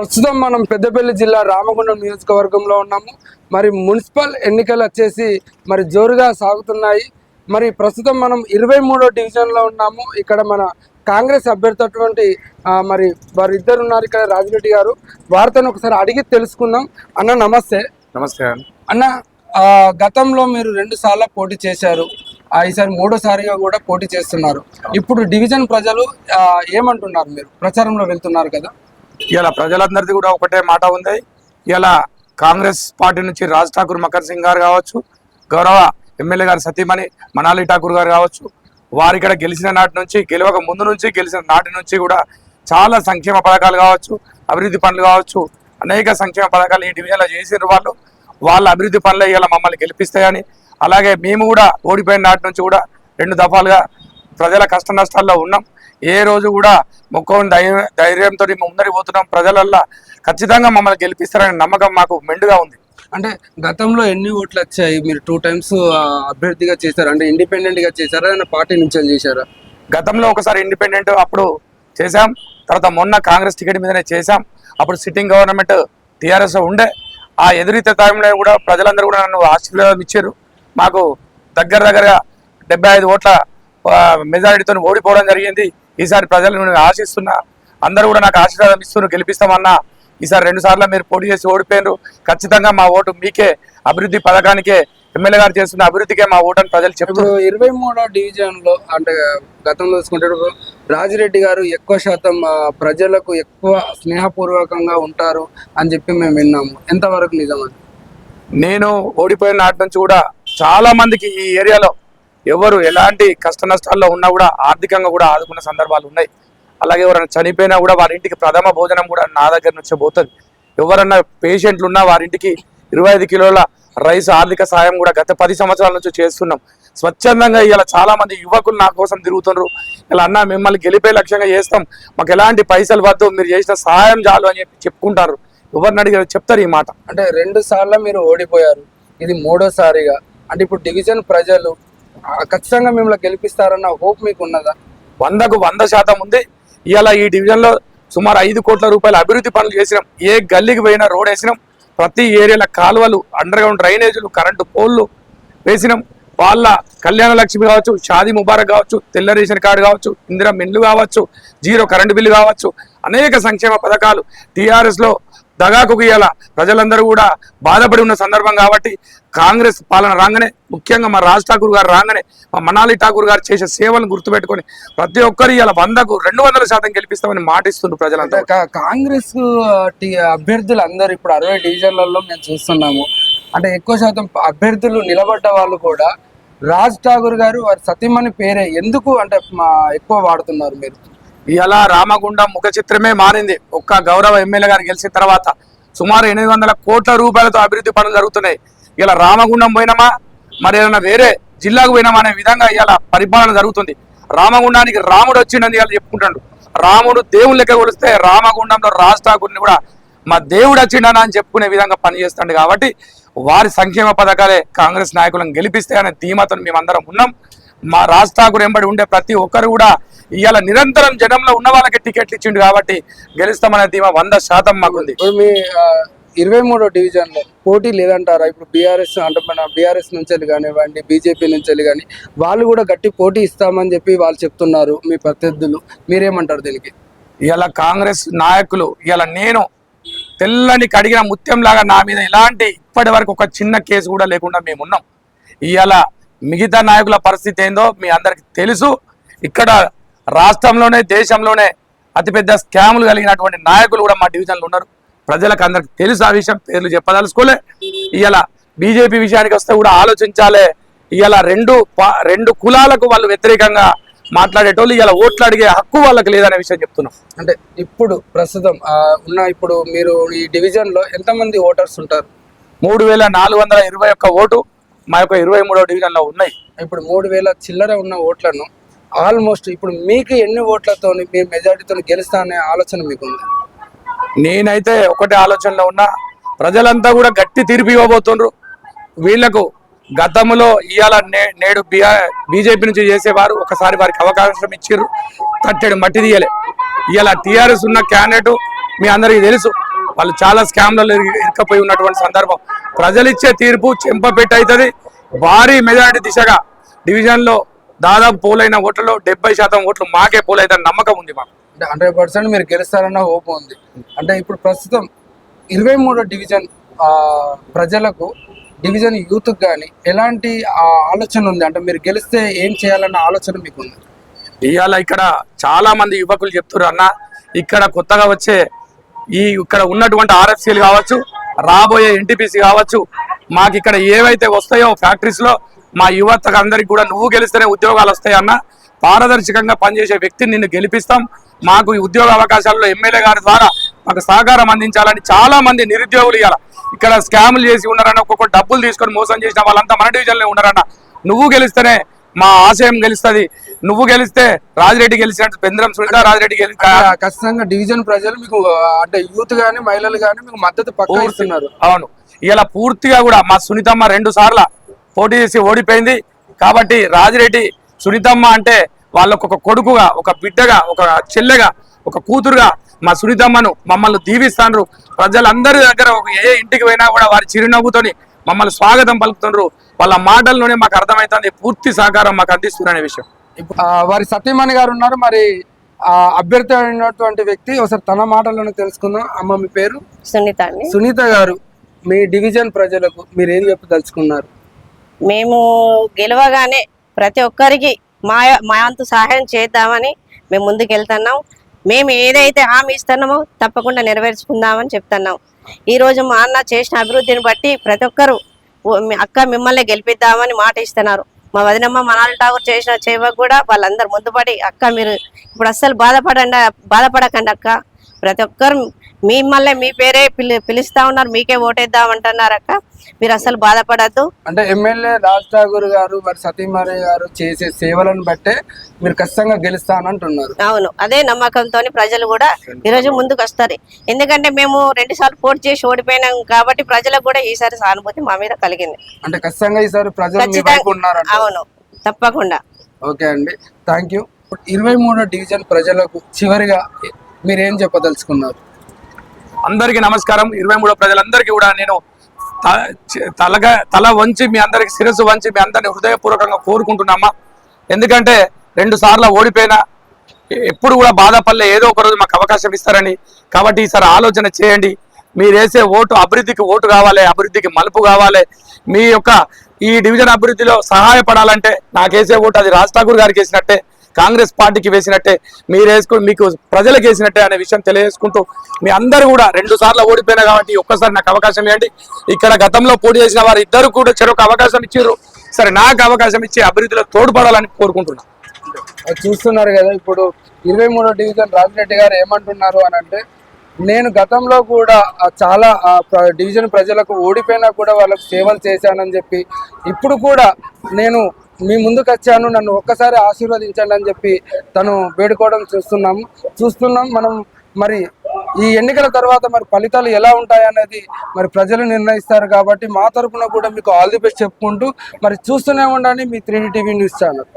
ప్రస్తుతం మనం పెద్దపల్లి జిల్లా రామగుండం నియోజకవర్గంలో ఉన్నాము. మరి మున్సిపల్ ఎన్నికలు వచ్చేసి మరి జోరుగా సాగుతున్నాయి. మరి ప్రస్తుతం మనం ఇరవై మూడో డివిజన్లో ఉన్నాము. ఇక్కడ మన కాంగ్రెస్ అభ్యర్థి మరి వారు ఇద్దరు ఉన్నారు ఇక్కడ రాజిరెడ్డి గారు. వారితో ఒకసారి అడిగి తెలుసుకుందాం. అన్న నమస్తే. నమస్తే అన్న గతంలో మీరు రెండు సార్లు పోటీ చేశారు. ఈసారి మూడోసారిగా కూడా పోటీ చేస్తున్నారు. ఇప్పుడు డివిజన్ ప్రజలు ఏమంటున్నారు మీరు? ప్రచారంలో వెళ్తున్నారు కదా. ఇలా ప్రజలందరిది కూడా ఒకటే మాట ఉంది. ఇలా కాంగ్రెస్ పార్టీ నుంచి రాజ్ ఠాకూర్ మకర్ సింగ్ గారు కావచ్చు గౌరవ ఎమ్మెల్యే గారు సతీమణి మనాలి ఠాకూర్ గారు కావచ్చు వారు ఇక్కడ గెలిచిన నాటి నుంచి గెలవక ముందు నుంచి గెలిచిన నాటి నుంచి కూడా చాలా సంక్షేమ పథకాలు కావచ్చు అభివృద్ధి పనులు కావచ్చు అనేక సంక్షేమ పథకాలు ఈ డివిజన్లో చేసిన వాళ్ళు. వాళ్ళ అభివృద్ధి పనులు ఇలా మమ్మల్ని గెలిపిస్తాయని. అలాగే మేము కూడా ఓడిపోయిన నాటి నుంచి కూడా రెండు దఫాలుగా ప్రజల కష్ట నష్టాల్లో ఉన్నాం. ఏ రోజు కూడా మొక్కని ధైర్యం ధైర్యంతో ముందరి పోతున్నాం. ప్రజలల్లా ఖచ్చితంగా మమ్మల్ని గెలిపిస్తారనే నమ్మకం మాకు మెండుగా ఉంది. అంటే గతంలో ఎన్ని ఓట్లు వచ్చాయి? మీరు టూ టైమ్స్ అభ్యర్థిగా చేశారు? అంటే ఇండిపెండెంట్గా చేశారా పార్టీ నుంచి చేశారా? గతంలో ఒకసారి ఇండిపెండెంట్ అప్పుడు చేశాం. తర్వాత మొన్న కాంగ్రెస్ టికెట్ మీదనే చేశాం. అప్పుడు సిట్టింగ్ గవర్నమెంట్ టీఆర్ఎస్ ఉండే. ఆ ఎదురీత టైంలో కూడా ప్రజలందరూ కూడా నన్ను ఆశీర్వాదం ఇచ్చారు. మాకు దగ్గర దగ్గరగా డెబ్బై ఐదు ఓట్ల మెజారిటీతో ఓడిపోవడం జరిగింది. ఈసారి ప్రజలు నేను ఆశిస్తున్నా అందరూ కూడా నాకు ఆశీర్వాదం ఇస్తున్నారు గెలిపిస్తామన్నా. ఈసారి రెండు సార్లు మీరు పోటీ చేసి ఓడిపోయినారు. ఖచ్చితంగా మా ఓటు మీకే అభివృద్ధి పథకానికే ఎమ్మెల్యే గారు చేస్తున్న అభివృద్ధికే మా ఓటు అని ప్రజలు ఇప్పుడు ఇరవై మూడో డివిజన్లో అంటే గతంలో చూసుకుంటే రాజిరెడ్డి గారు ఎక్కువ శాతం ప్రజలకు ఎక్కువ స్నేహపూర్వకంగా ఉంటారు అని చెప్పి మేము విన్నాము. ఎంతవరకు నిజం అది? నేను ఓడిపోయిన నాటి నుంచి కూడా చాలా మందికి ఈ ఏరియాలో ఎవరు ఎలాంటి కష్ట నష్టాల్లో ఉన్నా కూడా ఆర్థికంగా కూడా ఆదుకున్న సందర్భాలు ఉన్నాయి. అలాగే ఎవరైనా చనిపోయినా కూడా వారి ఇంటికి ప్రథమ భోజనం కూడా నా దగ్గర నుంచే పోతుంది. ఎవరన్నా పేషెంట్లు ఉన్నా వారింటికి ఇరవై ఐదు కిలోల రైస్ ఆర్థిక సాయం కూడా గత పది సంవత్సరాల నుంచి చేస్తున్నాం. స్వచ్ఛందంగా ఇలా చాలా మంది యువకులు నా కోసం తిరుగుతున్నారు ఇలా అన్న మిమ్మల్ని గెలిపే లక్ష్యంగా చేస్తాం. మాకు ఎలాంటి పైసలు వద్దు మీరు చేసిన సహాయం చాలు అని చెప్పి చెప్పుకుంటారు. ఎవరిని అడిగారు చెప్తారు ఈ మాట. అంటే రెండు సార్లు మీరు ఓడిపోయారు. ఇది మూడోసారిగా. అంటే ఇప్పుడు డివిజన్ ప్రజలు ఖచ్చితంగా మిమ్మల్ని గెలిపిస్తారన్న హోప్ మీకు ఉన్నదా? వందకు వంద శాతం ఉంది. ఇవాళ ఈ డివిజన్లో సుమారు ఐదు కోట్ల రూపాయల అభివృద్ధి పనులు చేసినాం. ఏ గల్లీకి పోయినా రోడ్ వేసినాం. ప్రతి ఏరియాల కాలువలు అండర్ గ్రౌండ్ డ్రైనేజీలు కరెంటు పోల్లు వేసినాం. వాళ్ళ కళ్యాణ లక్ష్మి కావచ్చు షాదీ ముబారక్ కావచ్చు తెల్ల రేషన్ కార్డు కావచ్చు ఇందిరా మిల్లు కావచ్చు జీరో కరెంటు బిల్లు కావచ్చు అనేక సంక్షేమ పథకాలు. టీఆర్ఎస్లో దగాకు ఇయ్యాల ప్రజలందరూ కూడా బాధపడి ఉన్న సందర్భం కాబట్టి కాంగ్రెస్ పాలన రాగానే ముఖ్యంగా మా రాజ్ ఠాకూర్ గారు రాగానే మా మనాలి ఠాకూర్ గారు చేసే సేవలను గుర్తుపెట్టుకొని ప్రతి ఒక్కరు ఇలా వందకు రెండు వందల శాతం గెలిపిస్తామని మాటిస్తున్నారు ప్రజలంతా. కా- కాంగ్రెస్ అభ్యర్థులు అందరూ ఇప్పుడు అరవై డివిజన్లలో మేము చూస్తున్నాము. అంటే ఎక్కువ శాతం అభ్యర్థులు నిలబడ్డ వాళ్ళు కూడా రాజ్ ఠాకూర్ గారు వారి సతీమణి పేరే ఎందుకు అంటే మా ఎక్కువ వాడుతున్నారు మీరు? ఇలా రామగుండం ముఖ చిత్రమే మారింది. ఒక్క గౌరవ ఎమ్మెల్యే గారు గెలిచిన తర్వాత సుమారు ఎనిమిది వందల కోట్ల రూపాయలతో అభివృద్ధి పనులు జరుగుతున్నాయి. ఇలా రామగుండం పోయినామా? మరి ఏదైనా వేరే జిల్లాకు పోయినామా అనే విధంగా ఇలా పరిపాలన జరుగుతుంది. రామగుండానికి రాముడు వచ్చిండని ఇలా చెప్పుకుంటాడు రాముడు దేవుని లెక్క కొలిస్తే రామగుండంలో రాజ్ ఠాకూర్ని కూడా మా దేవుడు వచ్చిండనా అని చెప్పుకునే విధంగా పనిచేస్తాడు కాబట్టి వారి సంక్షేమ పథకాలే కాంగ్రెస్ నాయకులను గెలిపిస్తాయనే ధీమాతో మేమందరం ఉన్నాం. మా రాజ్ ఠాకూర్ ఎంబడి ఉండే ప్రతి ఒక్కరు కూడా ఇవాళ నిరంతరం జనంలో ఉన్న వాళ్ళకి టికెట్లు ఇచ్చిండు కాబట్టి గెలుస్తామనే ధీమా వంద శాతం మాకుంది. మీ ఇరవై మూడో డివిజన్లో పోటీ లేదంటారా? ఇప్పుడు బీఆర్ఎస్ అంటే మన బీఆర్ఎస్ నుంచి కానివ్వండి బీజేపీ నుంచి కానీ వాళ్ళు కూడా గట్టి పోటీ ఇస్తామని చెప్పి వాళ్ళు చెప్తున్నారు మీ ప్రత్యర్థులు. మీరేమంటారు దీనికి? ఇవాళ కాంగ్రెస్ నాయకులు ఇవాళ నేను తెల్లని కడిగిన ముత్యం లాగా నా మీద ఎలాంటి ఇప్పటి వరకు ఒక చిన్న కేసు కూడా లేకుండా మేము ఉన్నాం ఇవాళ మిగతా నాయకుల పరిస్థితి ఏందో మీ అందరికి తెలుసు. ఇక్కడ రాష్ట్రంలోనే దేశంలోనే అతిపెద్ద స్కాములు కలిగినటువంటి నాయకులు కూడా మా డివిజన్లో ఉన్నారు. ప్రజలకు అందరికి తెలుసు ఆ విషయం పేర్లు చెప్పదలుచుకోలే. ఇవాళ బీజేపీ విషయానికి వస్తే కూడా ఆలోచించాలే. ఇవాళ రెండు రెండు కులాలకు వాళ్ళు వ్యతిరేకంగా మాట్లాడేటోళ్ళు ఇవాళ ఓట్లు అడిగే హక్కు వాళ్ళకి లేదనే విషయం చెప్తున్నాం. అంటే ఇప్పుడు ప్రస్తుతం ఉన్న ఇప్పుడు మీరు ఈ డివిజన్లో ఎంతమంది ఓటర్స్ ఉంటారు? మూడు వేల నాలుగు వందల ఇరవై ఒక్క ఓటు మా యొక్క ఇరవై మూడో డివిజన్లో ఉన్నాయి. ఇప్పుడు మూడు వేల చిల్లర ఉన్న ఓట్లను ఆల్మోస్ట్ ఇప్పుడు మీకు ఎన్ని ఓట్లతో మీ మెజారిటీతో గెలుస్తా అనే ఆలోచన మీకు ఉంది నేనైతే ఒకటే ఆలోచనలో ఉన్నా ప్రజలంతా కూడా గట్టి తీర్పు ఇవ్వబోతుండ్రు. వీళ్ళకు గతంలో ఇవాళ నేడు బీజేపీ నుంచి చేసేవారు ఒకసారి వారికి అవకాశం ఇచ్చిర్రు. కట్టెడు మట్టి తీయలే. ఇవాళ టీఆర్ఎస్ ఉన్న క్యాండిడేట్ మీ అందరికీ తెలుసు. వాళ్ళు చాలా స్కామ్లలో ఇరి- ఇరుక్కపోయి ఉన్నటువంటి సందర్భం. ప్రజలు ఇచ్చే తీర్పు చెంపపెట్టి అవుతుంది. భారీ మెజారిటీ దిశగా డివిజన్లో దాదాపు పోలైన ఓట్లలో డెబ్బై శాతం ఓట్లు మాకే పోలైతే నమ్మకం ఉంది మాకు. హండ్రెడ్ పర్సెంట్ మీరు గెలుస్తారన్న హోప్ ఉంది. అంటే ఇప్పుడు ప్రస్తుతం ఇరవై మూడో డివిజన్ ప్రజలకు డివిజన్ యూత్ కానీ ఎలాంటి ఆలోచన ఉంది? అంటే మీరు గెలిస్తే ఏం చేయాలన్న ఆలోచన మీకు ఉంది ఇవాళ ఇక్కడ చాలా మంది యువకులు చెప్తున్నారు అన్న ఇక్కడ కొత్తగా వచ్చే ఈ ఇక్కడ ఉన్నటువంటి ఆర్ఎఫ్సీలు కావచ్చు రాబోయే ఎన్టీపీసీ కావచ్చు మాకు ఇక్కడ ఏవైతే వస్తాయో ఫ్యాక్టరీస్లో మా యువతకు అందరికి కూడా నువ్వు గెలిస్తేనే ఉద్యోగాలు వస్తాయన్న పారదర్శకంగా పనిచేసే వ్యక్తిని నిన్ను గెలిపిస్తాం. మాకు ఈ ఉద్యోగ అవకాశాల్లో ఎమ్మెల్యే గారి ద్వారా మాకు సహకారం అందించాలని చాలా మంది నిరుద్యోగులు ఇవ్వాలి ఇక్కడ స్కాములు చేసి ఉన్నారన్న ఒక్కొక్క డబ్బులు తీసుకొని మోసం చేసిన వాళ్ళంతా మన డివిజన్లో ఉన్నారన్న. నువ్వు గెలిస్తేనే మా ఆశయం గెలుస్తుంది. నువ్వు గెలిస్తే రాజిరెడ్డి గెలిచినట్టు పెంద్రం సునీత రాజిరెడ్డి ఖచ్చితంగా డివిజన్ ప్రజలు మీకు అంటే యూత్ కానీ మహిళలు కానీ మీకు మద్దతు పక్క ఇస్తున్నారు. అవును. ఇలా పూర్తిగా కూడా మా సునీతమ్మ రెండు సార్ల పోటీ చేసి ఓడిపోయింది. కాబట్టి రాజిరెడ్డి సునీతమ్మ అంటే వాళ్ళకు ఒక కొడుకుగా ఒక బిడ్డగా ఒక చెల్లెగా ఒక కూతురుగా మా సునీతమ్మను మమ్మల్ని దీవిస్తాండ్రు. ప్రజలందరి దగ్గర ఒక ఏ ఇంటికి పోయినా కూడా వారి చిరునవ్వుతోని మమ్మల్ని స్వాగతం పలుకుతుండ్రు. వాళ్ళ మాటల్లోనే మాకు అర్థమవుతుంది పూర్తి సహకారం మాకు అందిస్తున్నారనే విషయం. వారి సత్యమణి గారు ఉన్నారు. మరి ఆ అభ్యర్థి అయినటువంటి వ్యక్తి ఒకసారి తన మాటలను తెలుసుకుందాం. అమ్మ మీ పేరు? సునీత అండి. సునీత గారు మీ డివిజన్ ప్రజలకు మీరు ఏం చెప్పదలుచుకున్నారు మేము గెలవగానే ప్రతి ఒక్కరికి మా మా అంతు సహాయం చేద్దామని మేము ముందుకు వెళ్తున్నాం మేము ఏదైతే హామీ ఇస్తున్నామో తప్పకుండా నెరవేర్చుకుందామని చెప్తున్నాం. ఈ రోజు మా అన్న చేసిన అభివృద్ధిని బట్టి ప్రతి ఒక్కరు అక్క మిమ్మల్ని గెలిపిద్దామని మాట ఇస్తున్నారు. మా వదినమ్మ మనాలి ఠాగూర్ చేసిన చేవకు కూడా వాళ్ళందరూ ముందుపడి అక్క మీరు ఇప్పుడు అస్సలు బాధపడండి బాధపడకండి అక్క. ప్రతి ఒక్కరు మిమ్మల్ని మీ పేరే పిలి పిలుస్తా ఉన్నారు మీకే ఓటేద్దాం అంటున్నారు అక్క మీరు అస్సలు బాధపడద్దు. అంటే ఎమ్మెల్యే రాజ్ ఠాగూర్ గారు మరి సతీమణి గారు చేసే సేవలను బట్టే మీరు ఖచ్చితంగా గెలుస్తానంటున్నారు. అవును అదే నమ్మకంతో ప్రజలు కూడా ఈరోజు ముందుకు వస్తారు ఎందుకంటే మేము రెండు సార్లు పోటీ చేసి ఓడిపోయినాం కాబట్టి ప్రజలకు కూడా ఈసారి సానుభూతి మా మీద కలిగింది. అంటే ఖచ్చితంగా ఈసారి ప్రజలు అవును తప్పకుండా. ఓకే అండి థ్యాంక్ యూ ఇరవై మూడో డివిజన్ ప్రజలకు చివరిగా మీరు ఏం చెప్పదలుచుకున్నారు? అందరికీ నమస్కారం. ఇరవై మూడో ప్రజలందరికీ కూడా నేను త- తలగా తల వంచి మీ అందరికి శిరస్సు వంచి మీ అందరిని హృదయపూర్వకంగా కోరుకుంటున్నామా ఎందుకంటే రెండు సార్లు ఓడిపోయినా ఎప్పుడు కూడా బాధపడలే. ఏదో ఒక రోజు మాకు అవకాశం ఇస్తారని. కాబట్టి ఈసారి ఆలోచన చేయండి. మీరు వేసే ఓటు అభివృద్ధికి ఓటు కావాలి అభివృద్ధికి మలుపు కావాలి. మీ యొక్క ఈ డివిజన్ అభివృద్ధిలో సహాయపడాలంటే నాకు వేసే ఓటు అది రాజ్ ఠాకూర్ గారికి వేసినట్టే. కాంగ్రెస్ పార్టీకి వేసినట్టే మీరు వేసుకుని మీకు ప్రజలకు వేసినట్టే అనే విషయం తెలియజేసుకుంటూ మీ అందరూ కూడా రెండు సార్లు ఓడిపోయినా కాబట్టి ఒక్కసారి నాకు అవకాశం ఇవ్వండి. ఇక్కడ గతంలో పోటీ చేసిన వారు ఇద్దరు కూడా చెరొక అవకాశం ఇచ్చారు సరే నాకు అవకాశం ఇచ్చి అభివృద్ధిలో తోడ్పడాలని కోరుకుంటున్నాను అది చూస్తున్నారు కదా ఇప్పుడు ఇరవై మూడో డివిజన్ రాజిరెడ్డి గారు ఏమంటున్నారు అని అంటే నేను గతంలో కూడా చాలా ప్ర- డివిజన్ ప్రజలకు ఓడిపోయినా కూడా వాళ్ళకు సేవలు చేశానని చెప్పి ఇప్పుడు కూడా నేను మీ ముందుకు వచ్చాను నన్ను ఒక్కసారి ఆశీర్వదించండి అని చెప్పి తను వేడుకోవడం చూస్తున్నాం. చూస్తున్నాం మనం మరి ఈ ఎన్నికల తర్వాత మరి ఫలితాలు ఎలా ఉంటాయి అనేది మరి ప్రజలు నిర్ణయిస్తారు కాబట్టి మా తరపున కూడా మీకు ఆల్ ది బెస్ట్ చెప్పుకుంటూ మరి చూస్తూనే ఉండండి మీ త్రీ టీవీ న్యూస్ ఛానల్.